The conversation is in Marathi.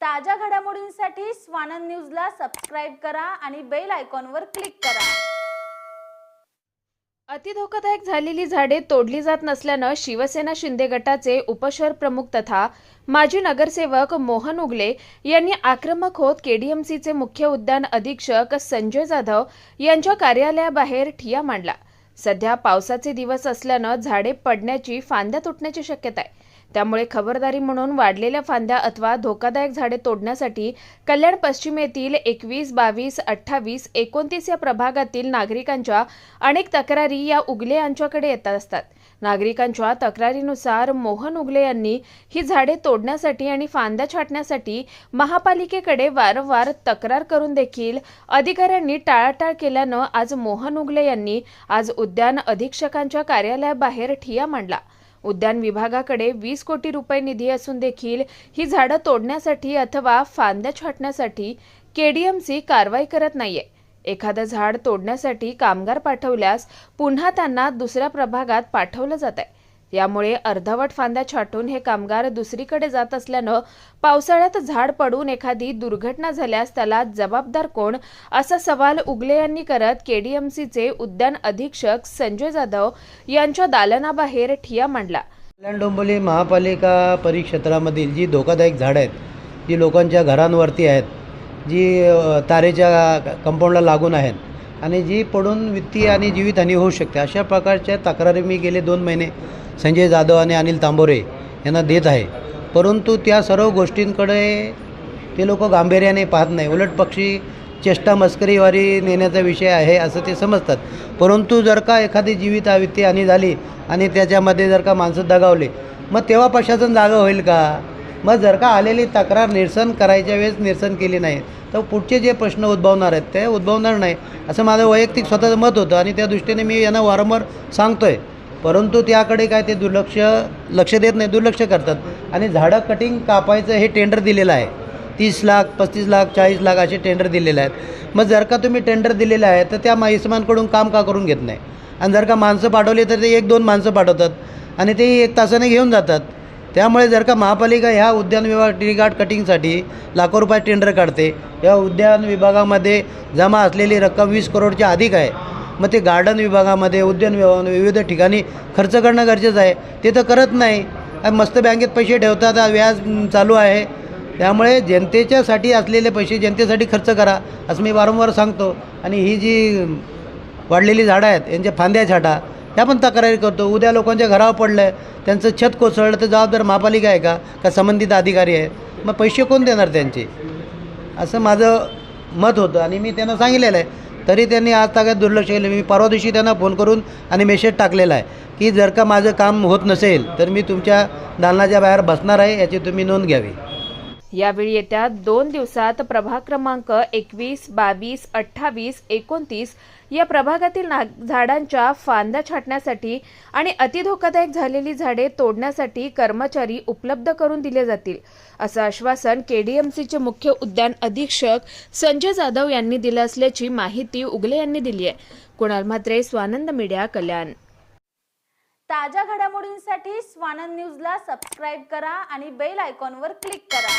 ताज्या घडामोडींसाठी स्वानंद न्यूजला सबस्क्राईब करा आणि बेल आयकॉनवर क्लिक करा. अतिधोकादायक झालेली झाडे तोडली जात नसल्यानं शिवसेना शिंदे गटाचे उपशहर प्रमुख तथा माजी नगरसेवक मोहन उगले यांनी आक्रमक होत केडीएमसीचे मुख्य उद्यान अधीक्षक संजय जाधव यांच्या कार्यालयाबाहेर ठिया मांडला. सध्या पावसाचे दिवस असल्यानं झाडे पडण्याची फांद्या तुटण्याची शक्यता आहे. त्यामुळे खबरदारी म्हणून वाढलेल्या फांद्या अथवा धोकादायक झाडे तोडण्यासाठी कल्याण पश्चिम येथील एकवीस बावीस अठ्ठावीस एकोणतीस या प्रभागातील नागरिकांच्या अनेक तक्रारी या उगले यांच्याकडे येत असतात. नागरिकांच्या तक्रारीनुसार मोहन उगले यांनी ही झाडे तोडण्यासाठी आणि फांद्या छाटण्यासाठी महापालिकेकडे वारंवार तक्रार करून देखील अधिकाऱ्यांनी टाळाटाळ केल्यानं आज मोहन उगले यांनी आज उद्यान अधीक्षकांच्या कार्यालयाबाहेर ठिया मांडला. उद्यान विभागाकडे वीस कोटी रुपये निधी असून देखील ही झाडं तोडण्यासाठी अथवा फांद्या छाटण्यासाठी केडीएमसी कारवाई करत नाहीये. एखादं झाड तोडण्यासाठी कामगार पाठवल्यास पुन्हा त्यांना दुसऱ्या प्रभागात पाठवलं जात आहे यामुळे अर्धवट फांद्या छाटून हे कामगार दुसरीकडे जात असल्यानं पावसाळ्यात झाड पडून एखादी दुर्घटना झाल्यास त्याला जबाबदार कोण? असा सवाल उगले यांनी करत केडीएमसीचे उद्यान अधीक्षक संजय जाधव यांच्या दालनाबाहेर ठिया मांडला. कल्याण डोंबिवली महापालिका परिक्षेत्रामधील जी धोकादायक झाडं आहेत जी लोकांच्या घरांवरती आहेत जी तारेच्या कंपाऊंडला लागून आहेत आणि जी पडून वित्तीय आणि जीवितहानी होऊ शकते अशा प्रकारच्या तक्रारी मी गेले दोन महिने संजय जाधव आणि अनिल तांबोरे यांना देत आहे. परंतु त्या सर्व गोष्टींकडे ते लोक गांभीर्याने पाहत नाही. उलट पक्षी चेष्टा मस्करीवारी नेण्याचा विषय आहे असं ते समजतात. परंतु जर का एखादी जीवित आवित्ती आणि झाली आणि त्याच्यामध्ये जर का माणसं दगावले मग तेव्हा प्रशासन जागा होईल का? मग जर का आलेली तक्रार निरसन करायच्या वेळेस निरसन केली नाही तर पुढचे जे प्रश्न उद्भवणार आहेत ते उद्भवणार नाही असं माझं वैयक्तिक स्वतःचं मत होतं आणि त्या दृष्टीने मी यांना वारंवार सांगतो आहे परंतु त्याकडे काय ते दुर्लक्ष लक्ष देत नाही दुर्लक्ष करतात. आणि झाडं कटिंग कापायचं हे टेंडर दिलेलं आहे. तीस लाख पस्तीस लाख चाळीस लाख असे टेंडर दिलेले आहेत. मग जर का तुम्ही टेंडर दिलेले आहे तर त्या इसमांकडून काम का करून घेत नाही? आणि जर का माणसं पाठवली तर ते एक दोन माणसं पाठवतात. आणि ते एक तासाने घेऊन जातात. त्यामुळे जर का महापालिका ह्या उद्यान विभाग टी गार्ड कटिंगसाठी लाखो रुपये टेंडर काढते. या उद्यान विभागामध्ये जमा असलेली रक्कम वीस करोडच्या अधिक आहे. मग ते गार्डन विभागामध्ये उद्यान विभागामध्ये विविध ठिकाणी खर्च करणं गरजेचं आहे. ते तर करत नाही. मस्त बँकेत पैसे ठेवतात व्याज चालू आहे. त्यामुळे जनतेच्यासाठी असलेले पैसे जनतेसाठी खर्च करा असं मी वारंवार सांगतो. आणि ही जी वाढलेली झाडं आहेत यांच्या फांद्या छाटा त्या पण तक्रारी करतो. उद्या लोकांच्या घरावर पडलं आहे त्यांचं छत कोसळलं तर जबाबदार महापालिका आहे का? का संबंधित अधिकारी आहे? मग पैसे कोण देणार त्यांचे? असं माझं मत होतं. आणि मी त्यांना सांगितलेलं आहे तरी त्यांनी आज तागात दुर्लक्ष केलं. मी परवा दिवशी त्यांना फोन करून आणि मेसेज टाकलेला आहे की जर का माझं काम होत नसेल तर मी तुमच्या दालनाच्या बाहेर बसणार आहे याची तुम्ही नोंद घ्यावी. यावेळी येत्या दोन दिवसात प्रभाग क्रमांक एकवीस बावीस अठ्ठावीस एकोणतीस या प्रभागातील नाग झाडांच्या फांद्या छाटण्यासाठी आणि अतिधोकादायक झालेली झाडे तोडण्यासाठी कर्मचारी उपलब्ध करून दिले जातील असं आश्वासन केडीएमसीचे मुख्य उद्यान अधीक्षक संजय जाधव यांनी दिलं असल्याची माहिती उगले यांनी दिली आहे. कुणाल म्हात्रे स्वानंद मीडिया कल्याण. ताज्या घडामोडींसाठी स्वानंद न्यूजला सबस्क्राईब करा आणि बेल आयकॉनवर क्लिक करा.